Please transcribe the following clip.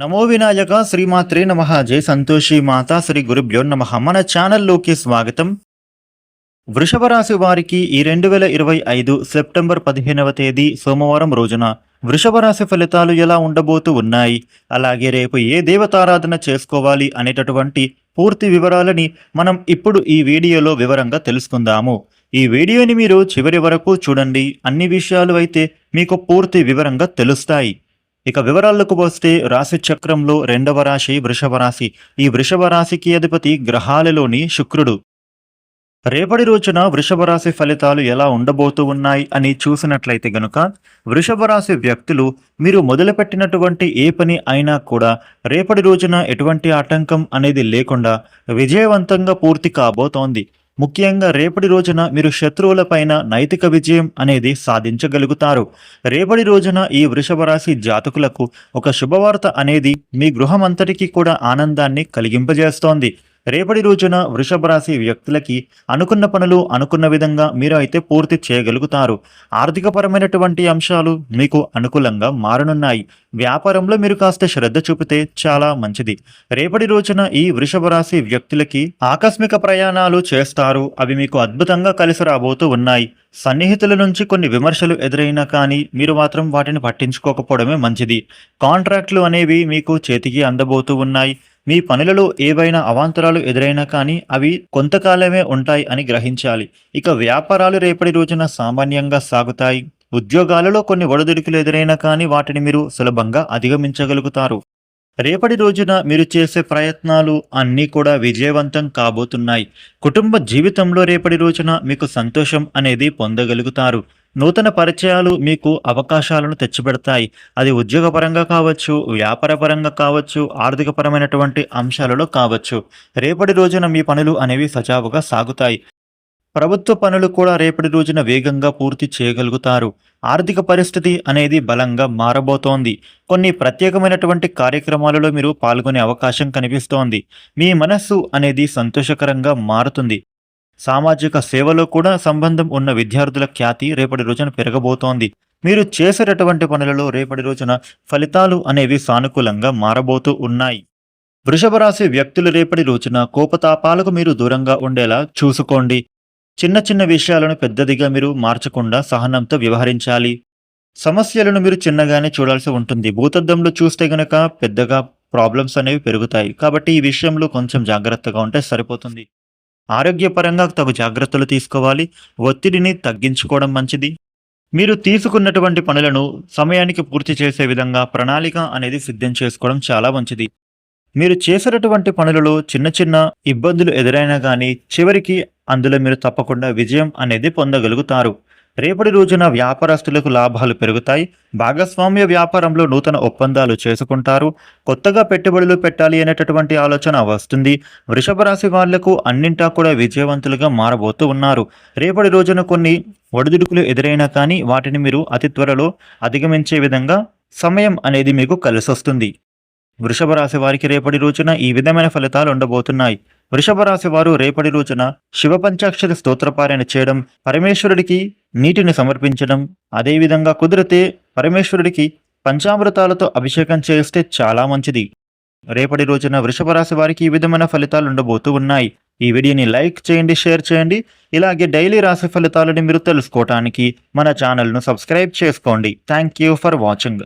నమో వినాయక శ్రీమాత్రే నమ. జై సంతోషి మాత శ్రీ గురుభ్యో నమ. మన ఛానల్లోకి స్వాగతం. వృషభ రాశి వారికి ఈ రెండు వేల ఇరవై ఐదు సెప్టెంబర్ పదిహేనవ తేదీ సోమవారం రోజున వృషభ రాశి ఫలితాలు ఎలా ఉండబోతూ ఉన్నాయి? అలాగే రేపు ఏ దేవతారాధన చేసుకోవాలి అనేటటువంటి పూర్తి వివరాలని మనం ఇప్పుడు ఈ వీడియోలో వివరంగా తెలుసుకుందాము. ఈ వీడియోని మీరు చివరి వరకు చూడండి. అన్ని విషయాలు అయితే మీకు పూర్తి వివరంగా తెలుస్తాయి. ఇక వివరాలకు వస్తే రాశి చక్రంలో రెండవ రాశి వృషభ రాశి. ఈ వృషభ రాశికి అధిపతి గ్రహాలలోని శుక్రుడు. రేపటి రోజున వృషభ రాశి ఫలితాలు ఎలా ఉండబోతూ ఉన్నాయి అని చూసినట్లయితే గనుక వృషభ రాశి వ్యక్తులు మీరు మొదలుపెట్టినటువంటి ఏ పని అయినా కూడా రేపటి రోజున ఎటువంటి ఆటంకం అనేది లేకుండా విజయవంతంగా పూర్తి కాబోతోంది. ముఖ్యంగా రేపటి రోజున మీరు శత్రువులపైన నైతిక విజయం అనేది సాధించగలుగుతారు. రేపటి రోజున ఈ వృషభ రాశి జాతకులకు ఒక శుభవార్త అనేది మీ గృహమంతటికీ కూడా ఆనందాన్ని కలిగింపజేస్తోంది. రేపటి రోజున వృషభ రాశి వ్యక్తులకి అనుకున్న పనులు అనుకున్న విధంగా మీరు అయితే పూర్తి చేయగలుగుతారు. ఆర్థికపరమైనటువంటి అంశాలు మీకు అనుకూలంగా మారనున్నాయి. వ్యాపారంలో మీరు కాస్త శ్రద్ధ చూపితే చాలా మంచిది. రేపటి రోజున ఈ వృషభ రాశి వ్యక్తులకి ఆకస్మిక ప్రయాణాలు చేస్తారు. అవి మీకు అద్భుతంగా కలిసి రాబోతూ ఉన్నాయి. సన్నిహితుల నుంచి కొన్ని విమర్శలు ఎదురైనా కానీ మీరు మాత్రం వాటిని పట్టించుకోకపోవడమే మంచిది. కాంట్రాక్ట్లు అనేవి మీకు చేతికి అందబోతూ ఉన్నాయి. మీ పనులలో ఏవైనా అవాంతరాలు ఎదురైనా కానీ అవి కొంతకాలమే ఉంటాయి అని గ్రహించాలి. ఇక వ్యాపారాలు రేపటి రోజున సామాన్యంగా సాగుతాయి. ఉద్యోగాలలో కొన్ని ఒడదుడుకులు ఎదురైనా కానీ వాటిని మీరు సులభంగా అధిగమించగలుగుతారు. రేపటి రోజున మీరు చేసే ప్రయత్నాలు అన్నీ కూడా విజయవంతం కాబోతున్నాయి. కుటుంబ జీవితంలో రేపటి రోజున మీకు సంతోషం అనేది పొందగలుగుతారు. నూతన పరిచయాలు మీకు అవకాశాలను తెచ్చిపెడతాయి. అది ఉద్యోగపరంగా కావచ్చు వ్యాపారపరంగా కావచ్చు ఆర్థికపరమైనటువంటి అంశాలలో కావచ్చు. రేపటి రోజున మీ పనులు అనేవి సజావుగా సాగుతాయి. ప్రభుత్వ పనులు కూడా రేపటి రోజున వేగంగా పూర్తి చేయగలుగుతారు. ఆర్థిక పరిస్థితి అనేది బలంగా మారబోతోంది. కొన్ని ప్రత్యేకమైనటువంటి కార్యక్రమాలలో మీరు పాల్గొనే అవకాశం కనిపిస్తోంది. మీ మనస్సు అనేది సంతోషకరంగా మారుతుంది. సామాజిక సేవలో కూడా సంబంధం ఉన్న విద్యార్థుల ఖ్యాతి రేపటి రోజున పెరగబోతోంది. మీరు చేసేటటువంటి పనులలో రేపటి రోజున ఫలితాలు అనేవి సానుకూలంగా మారబోతూ ఉన్నాయి. వృషభ రాశి వ్యక్తులు రేపటి రోజున కోపతాపాలకు మీరు దూరంగా ఉండేలా చూసుకోండి. చిన్న చిన్న విషయాలను పెద్దదిగా మీరు మార్చకుండా సహనంతో వ్యవహరించాలి. సమస్యలను మీరు చిన్నగానే చూడాల్సి ఉంటుంది. భూతద్దంలో చూస్తే గనక పెద్దగా ప్రాబ్లమ్స్ అనేవి పెరుగుతాయి. కాబట్టి ఈ విషయంలో కొంచెం జాగ్రత్తగా ఉంటే సరిపోతుంది. ఆరోగ్యపరంగా తగు జాగ్రత్తలు తీసుకోవాలి. ఒత్తిడిని తగ్గించుకోవడం మంచిది. మీరు తీసుకున్నటువంటి పనులను సమయానికి పూర్తి చేసే విధంగా ప్రణాళిక అనేది సిద్ధం చేసుకోవడం చాలా మంచిది. మీరు చేసినటువంటి పనులలో చిన్న చిన్న ఇబ్బందులు ఎదురైనా కానీ చివరికి అందులో మీరు తప్పకుండా విజయం అనేది పొందగలుగుతారు. రేపటి రోజున వ్యాపారస్తులకు లాభాలు పెరుగుతాయి. భాగస్వామ్య వ్యాపారంలో నూతన ఒప్పందాలు చేసుకుంటారు. కొత్తగా పెట్టుబడులు పెట్టాలి అనేటటువంటి ఆలోచన వస్తుంది. వృషభ రాశి వాళ్ళకు అన్నింటా కూడా విజయవంతులుగా మారబోతూ ఉన్నారు. రేపటి రోజున కొన్ని ఒడిదుడుకులు ఎదురైనా కానీ వాటిని మీరు అతి త్వరలో అధిగమించే విధంగా సమయం అనేది మీకు కలిసొస్తుంది. వృషభ రాశి వారికి రేపటి రోజున ఈ విధమైన ఫలితాలు ఉండబోతున్నాయి. వృషభ రాశి వారు రేపటి రోజున శివ పంచాక్షరి స్తోత్రపారాయణ చేయడం పరమేశ్వరుడికి నీటిని సమర్పించడం అదేవిధంగా కుదిరితే పరమేశ్వరుడికి పంచామృతాలతో అభిషేకం చేస్తే చాలా మంచిది. రేపటి రోజున వృషభ రాశి వారికి ఈ విధమైన ఫలితాలు ఉండబోతూ ఉన్నాయి. ఈ వీడియోని లైక్ చేయండి షేర్ చేయండి. ఇలాగే డైలీ రాశి ఫలితాలను మీరు తెలుసుకోవటానికి మన ఛానల్ను సబ్స్క్రైబ్ చేసుకోండి. Thank you for watching.